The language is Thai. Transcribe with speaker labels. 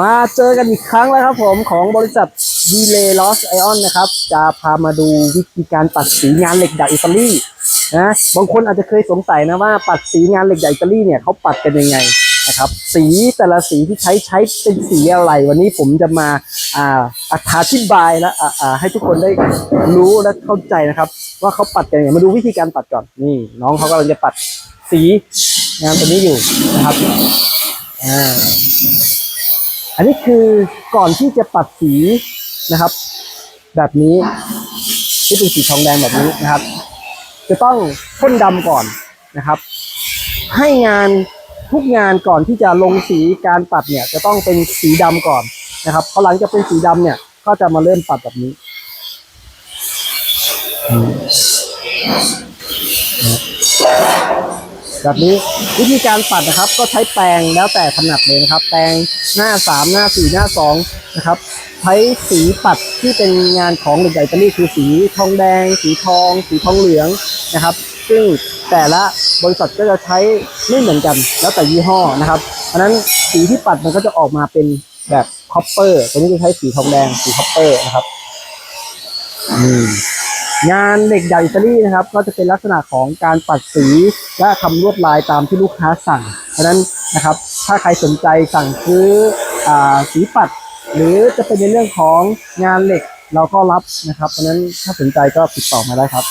Speaker 1: มาเจอกันอีกครั้งแล้วครับผมของบริษัท d e l a y Loss Ion นะครับ จะพามาดูวิธีการปัดสีงานเหล็กดัดอิตาลีนะบางคนอาจจะเคยสงสัยนะว่าปัดสีงานเหล็กดัดอิตาลีเนี่ยเขาปัดกันยังไงนะครับ สีแต่ละสีที่ใช้ใช้เป็นสีอะไร วันนี้ผมจะมาอ่าอธิบายและอ่าอ่าให้ทุกคนได้รู้และเข้าใจนะครับ ว่าเขาปัดกันยังไงมาดูวิธีการปัดก่อนนี่ น้องเขากำลังจะปัดสีงานตัวนี้อยู่นะครับอ่า อันนี้คือก่อนที่จะปัดสีนะครับ แบบนี้ที่เป็นสีทองแดงแบบนี้นะครับ จะต้องพ่นดำก่อนนะครับ ให้งานทุกงานก่อนที่จะลงสีการปัดเนี่ยจะต้องเป็นสีดำก่อนนะครับพอหลังจากเป็นสีดำเนี่ยก็จะมาเริ่มปัดแบบนี้ แบบนี้วิธีการปัดนะครับ ก็ใช้แปรงแล้วแต่ถนัดเลยนะครับ แปรงหน้าสามหน้าสี่หน้าสองนะครับใช้สีปัดที่เป็นงานของเหล็กไหลอิตาลีคือสีทองแดง สีทอง สีทองเหลืองนะครับ ซึ่งแต่ละบริษัทก็จะใช้ไม่เหมือนกัน แล้วแต่ยี่ห้อนะครับเพราะนั้นสีที่ปัดมันก็จะออกมาเป็นแบบคอปเปอร์ตัวนี้จะใช้สีทองแดงสีคอปเปอร์นะครับ อืม งานเหล็กดัดอิตาลีนะครับ ก็จะเป็นลักษณะของการปัดสีและทำลวดลายตามที่ลูกค้าสั่ง เพราะฉะนั้นนะครับ ถ้าใครสนใจสั่งซื้ออสีปัด หรือจะเป็นในเรื่องของงานเหล็กเราก็รับนะครับ เพราะนั้นถ้าสนใจก็ติดต่อมาได้ครับ